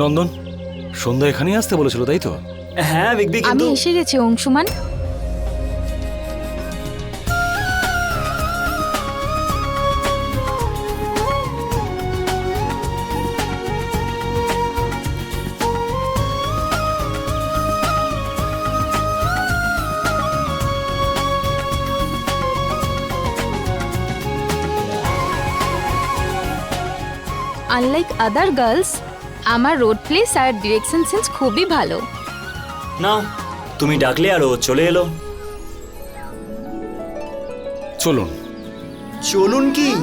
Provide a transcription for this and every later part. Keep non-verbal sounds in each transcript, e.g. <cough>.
নন্দন সন্ধ্যা এখানেই আসতে বলেছিল তাই তো? হ্যাঁ বিগবি আমি কিন্তু এসে গেছি অংশুমান। আনলাইক আদার গার্লস আমার রোড প্লেস আর ডিরেকশন সেন্স খুবই ভালো। না তুমি ডাকলে আর ও চলে এলো। চলুন। চলুন কি?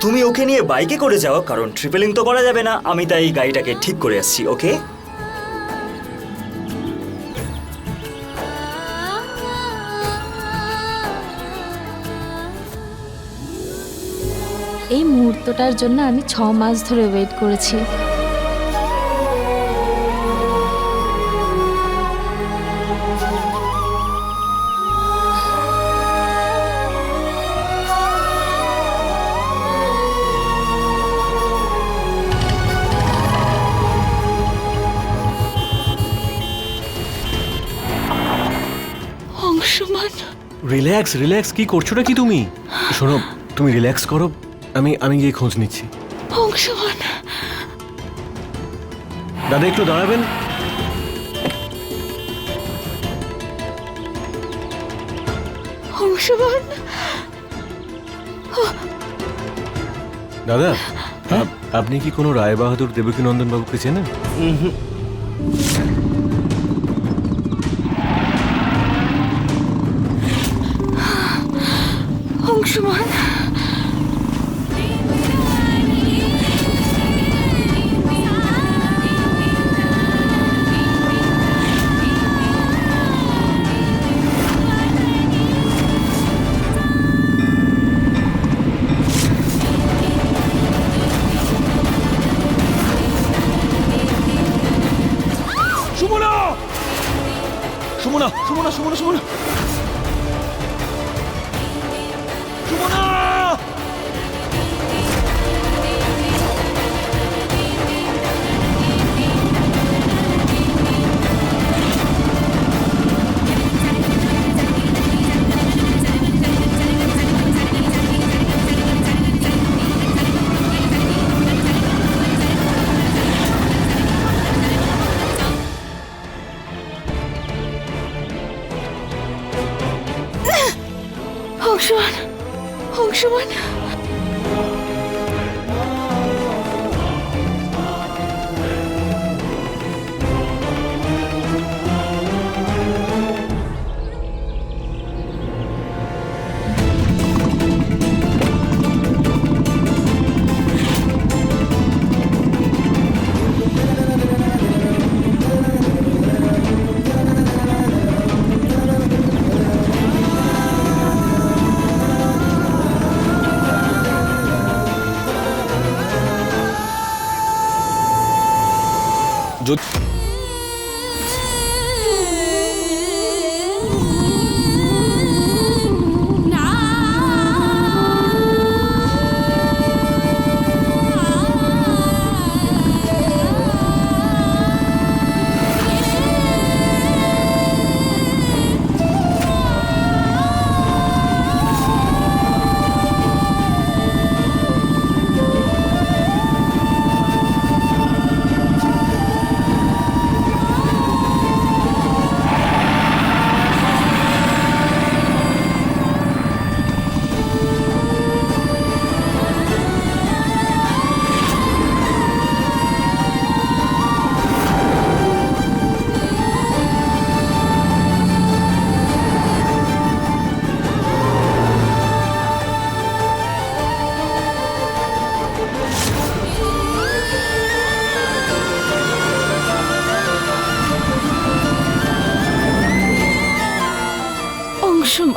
তুমি ওকে নিয়ে বাইকে করে যাও কারণ ট্রিপেলিং তো করা যাবে না। আমি তাই গাড়িটাকে ঠিক করে আসছি ওকে মুহূর্তটার জন্য আমি ছ মাস ধরে ওয়েট করেছি। রিল্যাক্স রিল্যাক্স কি করছোটা কি তুমি? শোনো তুমি রিল্যাক্স করো। আমি আমি গিয়ে খোঁজ নিচ্ছি। অংশমান দাদা একটু দাঁড়াবেন। অংশমান দাদা আপনি কি কোনো রায় বাহাদুর দেবকীনন্দন বাবুকে চেনেন? অংশমান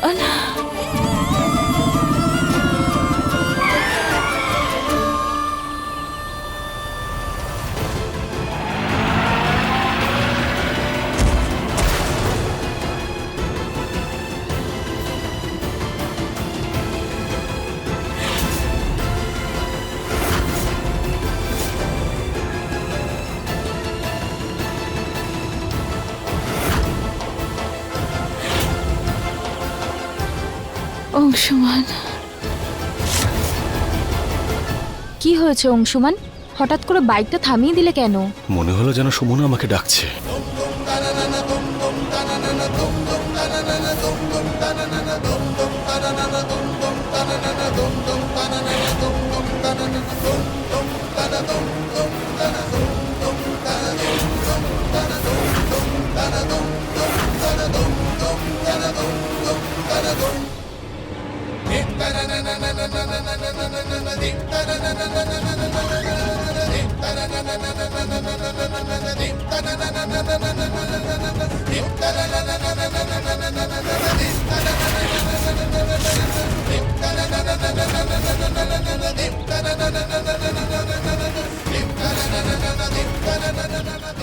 অংশমান অংশমান। কি হয়েছে অংশুমান? হঠাৎ করে বাইকটা থামিয়ে দিলে কেন? মনে হলো যেন সুমনা আমাকে ডাকছে।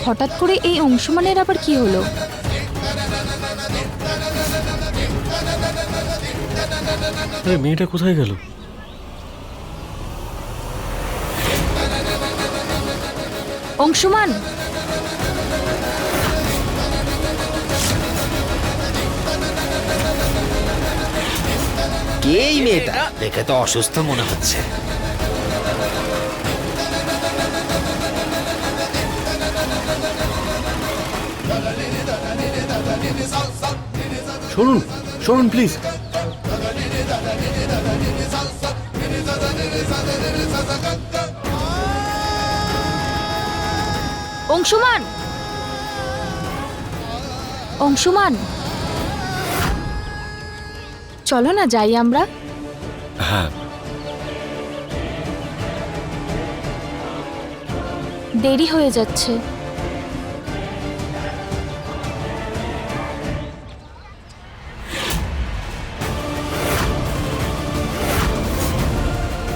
হঠাৎ করে এই অংশুমানের আবার কি হলো? আরে মেয়েটা কোথায় গেল? অংশুমান? কে এই মেয়েটা দেখে তো অসুস্থ মনে হচ্ছে। শুনুন শুনুন প্লিজ অংশুমান। অংশুমান। চলো না যাই আমরা। হ্যাঁ। দেরি হয়ে যাচ্ছে।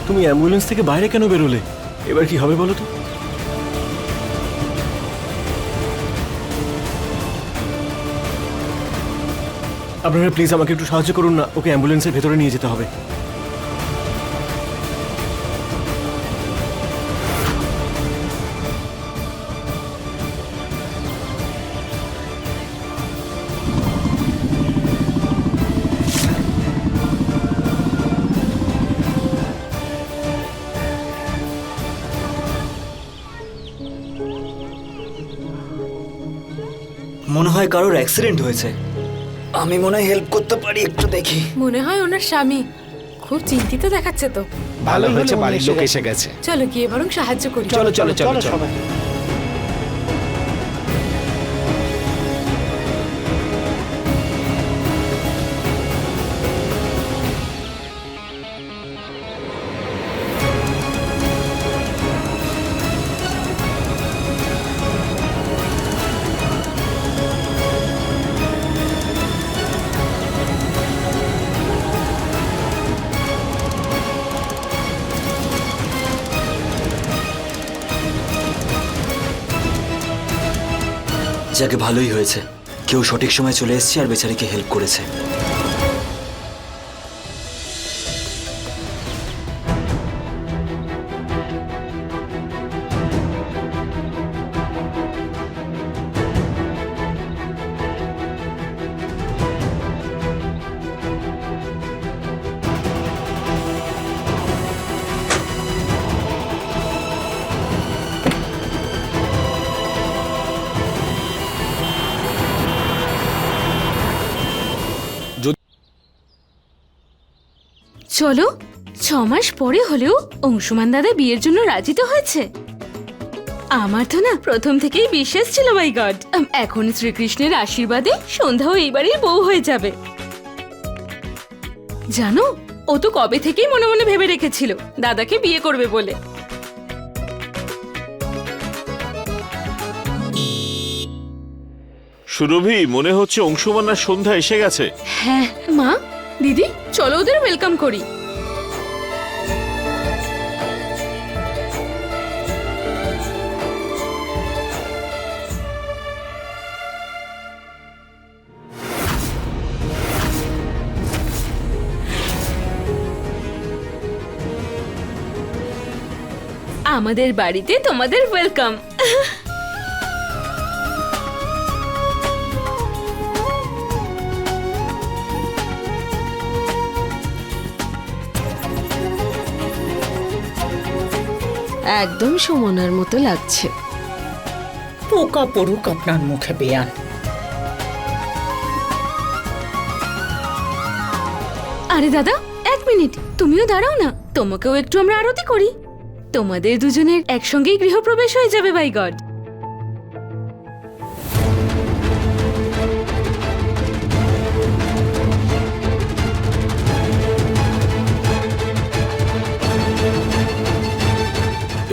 তুমি অ্যাম্বুলেন্স থেকে বাইরে কেন বেরোলে? এবার কি হবে বলো তো? আপনারা প্লিজ আমাকে একটু সাহায্য করুন না, ওকে অ্যাম্বুলেন্সের ভেতরে নিয়ে যেতে হবে। মনে হয় কারোর অ্যাক্সিডেন্ট হয়েছে। আমি মনে হয় হেল্প করতে পারি একটু দেখি। মনে হয় ওনার স্বামী। খুব চিন্তিত দেখাচ্ছে তো। ভালো হয়েছে বাড়ির লোক এসে গেছে। চলো গিয়ে বরং সাহায্য করি। চলো চলো চলো চলো যাকে ভালোই হয়েছে। কেউ সঠিক সময় চলে এসছে আর বেচারিকে হেল্প করেছে। চলো ছ মাস পরে হলেও অংশুমান দাদা বিয়ের জন্য রাজি তো হয়েছে। আমার তো না প্রথম থেকেই বিশ্বাস ছিল মাই গড এখন শ্রীকৃষ্ণের আশীর্বাদে সন্ধ্যাও এই বাড়ির বউ হয়ে যাবে। জানো ও তো কবে থেকেই মনে মনে ভেবে রেখেছিল দাদাকে বিয়ে করবে বলে। সুরভি মনে হচ্ছে অংশুমানার সন্ধ্যা এসে গেছে। হ্যাঁ মা? দিদি চলো ওদের ওয়েলকাম করি। আমাদের বাড়িতে তোমাদের ওয়েলকাম <laughs> একদম সুমনার মতো লাগছে। পোকা পড়ুক আপনার মুখে বেয়ান। আরে দাদা এক মিনিট। তুমিও দাঁড়াও না। তোমাকেও একটু আমরা আরতি করি। তোমাদের দুজনের একসঙ্গেই গৃহপ্রবেশ হয়ে যাবে বাই গড।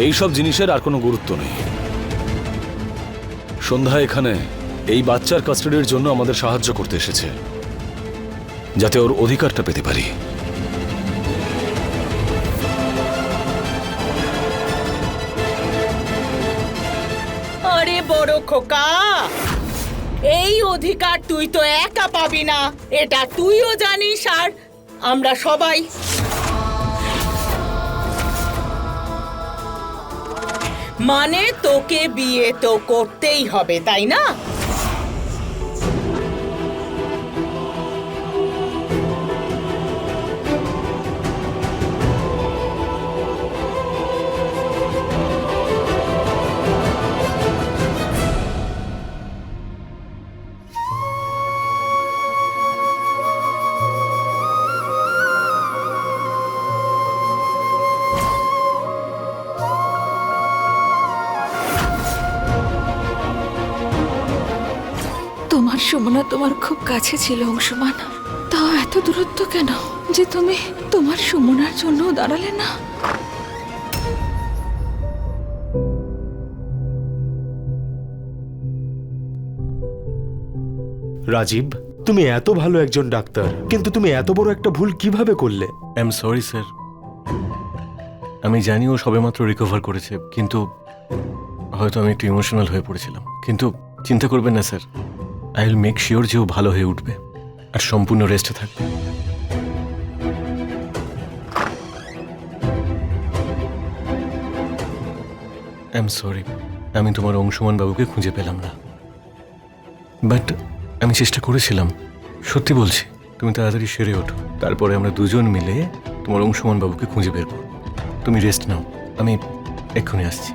এই সব জিনিসের আর কোনো গুরুত্ব নেই। সন্ধ্যা এখানে এই বাচ্চার কাস্টাডির জন্য আমাদের সাহায্য করতে এসেছে, যাতে ওর অধিকারটা পেতে পারি। আরে বড় খোকা! এই অধিকার তুই তো একা পাবি না, এটা তুইও জানিস আর আমরা সবাই মানে তোকে বিয়ে তো করতেই হবে তাই না? তোমার খুব কাছে ছিল অংশমান। তাও এত দূরত্ব কেন? যে তুমি তোমার সুমনার জন্য দাঁড়ালে না? রাজীব তুমি এত ভালো একজন ডাক্তার কিন্তু তুমি এত বড় একটা ভুল কীভাবে করলে? আই এম সরি স্যার আমি জানি ও সবেমাত্র রিকভার করেছে কিন্তু হয়তো আমি একটু ইমোশনাল হয়ে পড়েছিলাম। কিন্তু চিন্তা করবেন না sir I will make sure যে ও ভালো হয়ে উঠবে আর সম্পূর্ণ রেস্টে থাকবে। আই এম সরি আমি তোমার অংশমান বাবুকে খুঁজে পেলাম না। বাট আমি চেষ্টা করেছিলাম, সত্যি বলছি, তুমি তাড়াতাড়ি সেরে ওঠো। তারপরে আমরা দুজন মিলে তোমার অংশমান বাবুকে খুঁজে বের করব। তুমি রেস্ট নাও, আমি এক্ষুনি আসছি।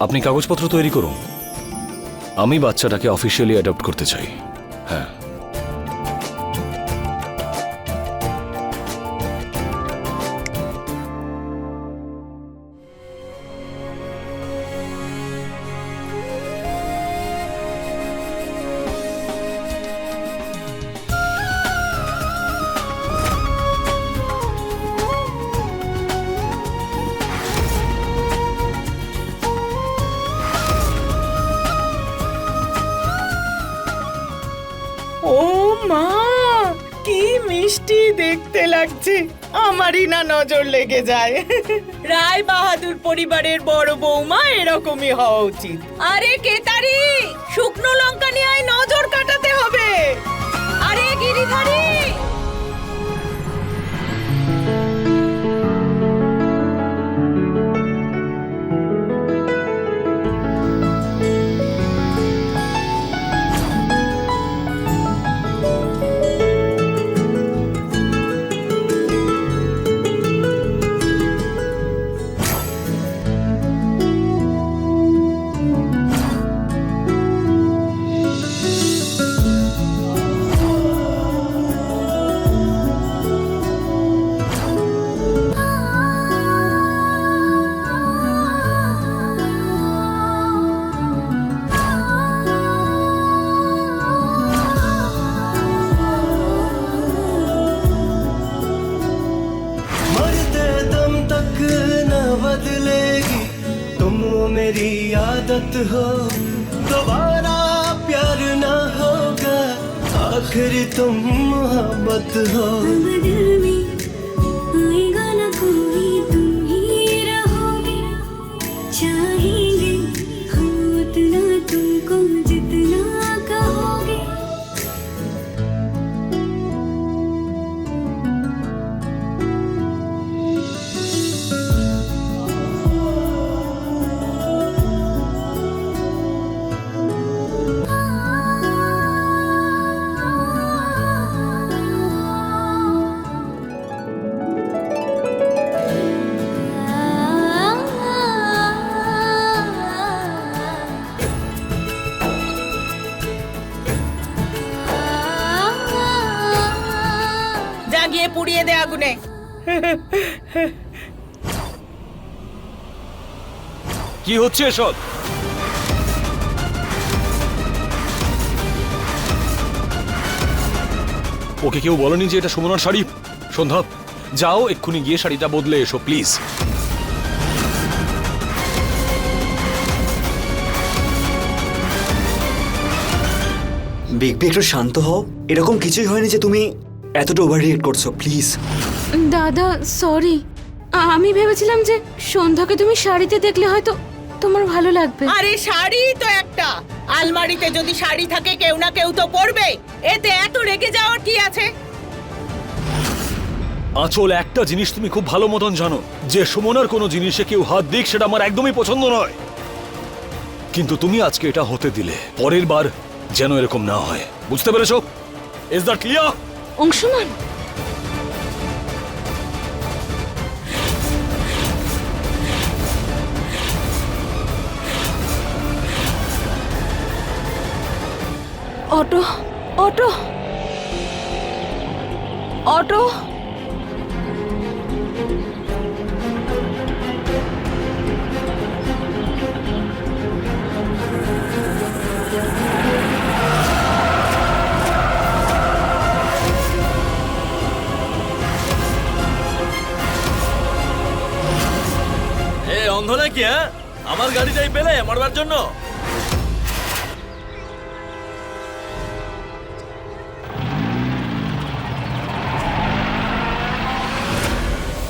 আপনি কাগজপত্র তৈরি করুন। আমি বাচ্চাটাকে অফিসিয়ালি অ্যাডপ্ট করতে চাই। হ্যাঁ। ও মা, কি মিষ্টি দেখতে লাগছে। আমারই না নজর লেগে যায়। রায় বাহাদুর পরিবারের বড় বৌমা এরকমই হওয়া উচিত। আরে কেতারি, শুকনো লঙ্কা নিয়ে নজর কাটাতে হবে। আরে গিরিধারী! গিয়ে পুড়িয়ে দে আগুনে। কি হচ্ছে এসব? ওকে কেউ বলেনি যে এটা সুমনার শাড়ি? সন্ধ্যা যাও এক্ষুনি গিয়ে শাড়িটা বদলে এসো প্লিজ। বিগ বি একটু শান্ত হও। এরকম কিছুই হয়নি যে তুমি এতটা ওভার রিয়েক্ট করছ প্লিজ দাদা সরি আমি ভেবেছিলাম যে সন্ধ্যাকে তুমি শাড়িতে দেখলে হয়তো তোমার ভালো লাগবে। আরে শাড়ি তো একটা। আলমারিতে যদি শাড়ি থাকে কেউ না কেউ তো পরবে। এতে এত রেগে যাওয়ার কি আছে? আচল একটা জিনিস তুমি খুব ভালো মতন জানো। যে সুমনার কোনো জিনিসে কেউ হাত দিক সেটা আমার একদমই পছন্দ নয়। কিন্তু তুমি আজকে এটা হতে দিলে। পরের বার যেন এরকম না হয়। বুঝতে পেরেছ? Is that clear Anshuman. Auto auto. Auto. মারবার জন্য?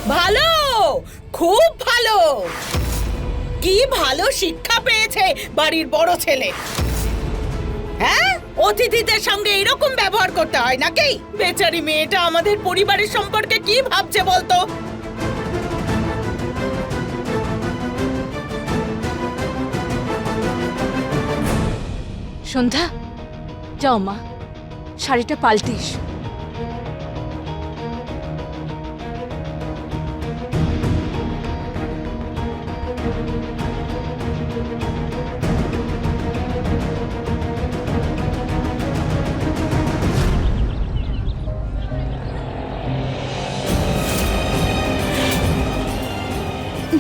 ভালো! খুব ভালো! কি ভালো শিক্ষা পেয়েছে বাড়ির বড় ছেলে। হ্যাঁ? অতিথিদের সঙ্গে এরকম ব্যবহার করতে হয় নাকি? বেচারি মেয়েটা আমাদের পরিবারের সম্পর্কে কি ভাবছে বলতো? সন্ধ্যা যাও মা শাড়িটা পাল্টিস।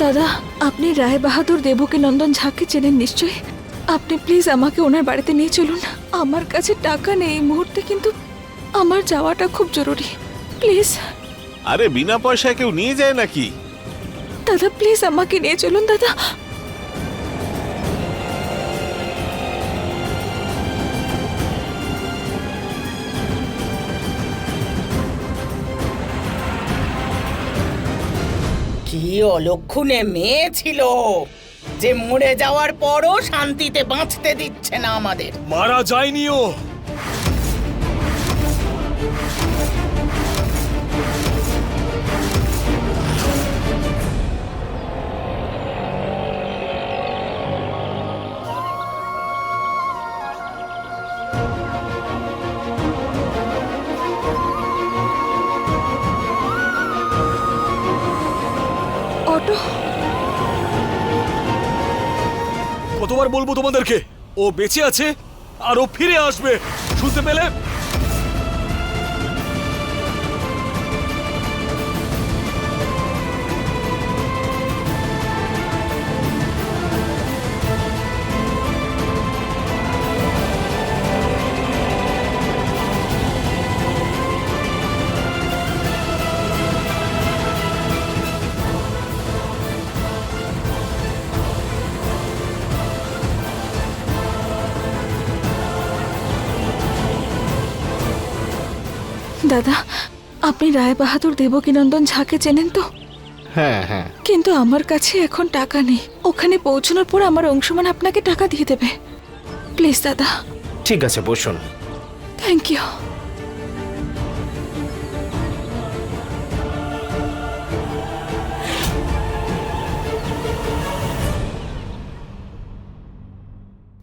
দাদা আপনি রায় বাহাদুর দেবকী নন্দন ঝাকে চেনেন নিশ্চয়ই? আপনি প্লিজ আমাকে ওনার বাড়িতে নিয়ে চলুন। আমার কাছে টাকা নেই এই মুহূর্তে কিন্তু আমার যাওয়াটা খুব জরুরি। প্লিজ। আরে বিনা পয়সায় কেউ নিয়ে যায় নাকি? দাদা প্লিজ আমাকে নিয়ে চলুন দাদা। কি অলক্ষণে মেয়ে ছিল? যে মরে যাওয়ার পরও শান্তিতে বাঁচতে দিচ্ছে না আমাদের। মারা যায়নিও বলব তোমাদেরকে। ও বেঁচে আছে আর ও ফিরে আসবে। শুনতে পেলে? দাদা আপনি রায়বাহাদুর দেবকীনন্দন ঝাকে চেনেন তো? হ্যাঁ হ্যাঁ। কিন্তু আমার কাছে এখন টাকা নেই। ওখানে পৌঁছানোর পর আমার অংশমান আপনাকে টাকা দিয়ে দেবে। প্লিজ দাদা। ঠিক আছে বসুন। Thank you.